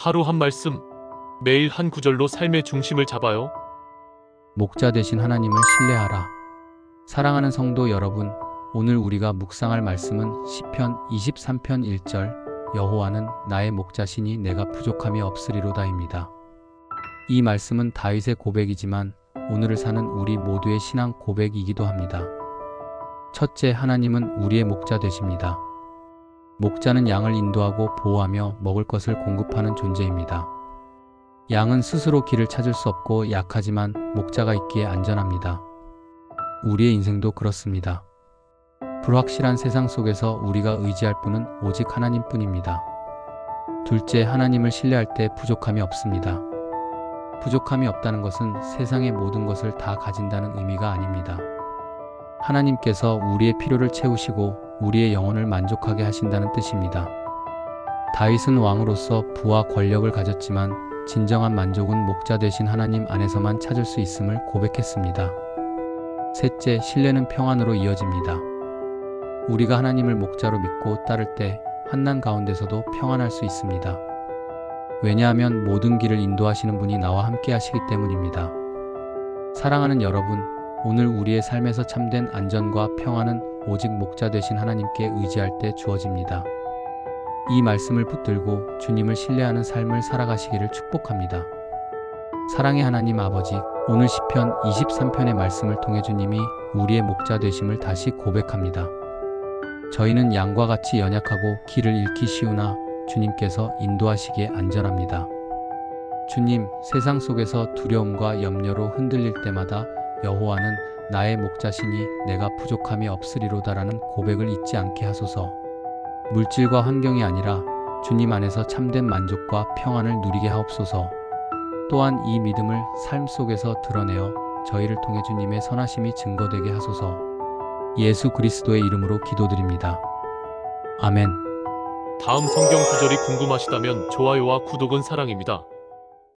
하루 한 말씀, 매일 한 구절로 삶의 중심을 잡아요. 목자 되신 하나님을 신뢰하라. 사랑하는 성도 여러분, 오늘 우리가 묵상할 말씀은 시편 23편 1절 여호와는 나의 목자시니 내가 부족함이 없으리로다입니다. 이 말씀은 다윗의 고백이지만 오늘을 사는 우리 모두의 신앙 고백이기도 합니다. 첫째, 하나님은 우리의 목자 되십니다. 목자는 양을 인도하고 보호하며 먹을 것을 공급하는 존재입니다. 양은 스스로 길을 찾을 수 없고 약하지만 목자가 있기에 안전합니다. 우리의 인생도 그렇습니다. 불확실한 세상 속에서 우리가 의지할 분은 오직 하나님뿐입니다. 둘째, 하나님을 신뢰할 때 부족함이 없습니다. 부족함이 없다는 것은 세상의 모든 것을 다 가진다는 의미가 아닙니다. 하나님께서 우리의 필요를 채우시고 우리의 영혼을 만족하게 하신다는 뜻입니다. 다윗은 왕으로서 부와 권력을 가졌지만 진정한 만족은 목자 되신 하나님 안에서만 찾을 수 있음을 고백했습니다. 셋째, 신뢰는 평안으로 이어집니다. 우리가 하나님을 목자로 믿고 따를 때 환난 가운데서도 평안할 수 있습니다. 왜냐하면 모든 길을 인도하시는 분이 나와 함께 하시기 때문입니다. 사랑하는 여러분, 오늘 우리의 삶에서 참된 안전과 평안은 오직 목자 되신 하나님께 의지할 때 주어집니다. 이 말씀을 붙들고 주님을 신뢰하는 삶을 살아가시기를 축복합니다. 사랑의 하나님 아버지, 오늘 시편 23편의 말씀을 통해 주님이 우리의 목자 되심을 다시 고백합니다. 저희는 양과 같이 연약하고 길을 잃기 쉬우나 주님께서 인도하시기에 안전합니다. 주님, 세상 속에서 두려움과 염려로 흔들릴 때마다 여호와는 나의 목자시니 내가 부족함이 없으리로다라는 고백을 잊지 않게 하소서. 물질과 환경이 아니라 주님 안에서 참된 만족과 평안을 누리게 하옵소서. 또한 이 믿음을 삶 속에서 드러내어 저희를 통해 주님의 선하심이 증거되게 하소서. 예수 그리스도의 이름으로 기도드립니다. 아멘. 다음 성경 구절이 궁금하시다면 좋아요와 구독은 사랑입니다.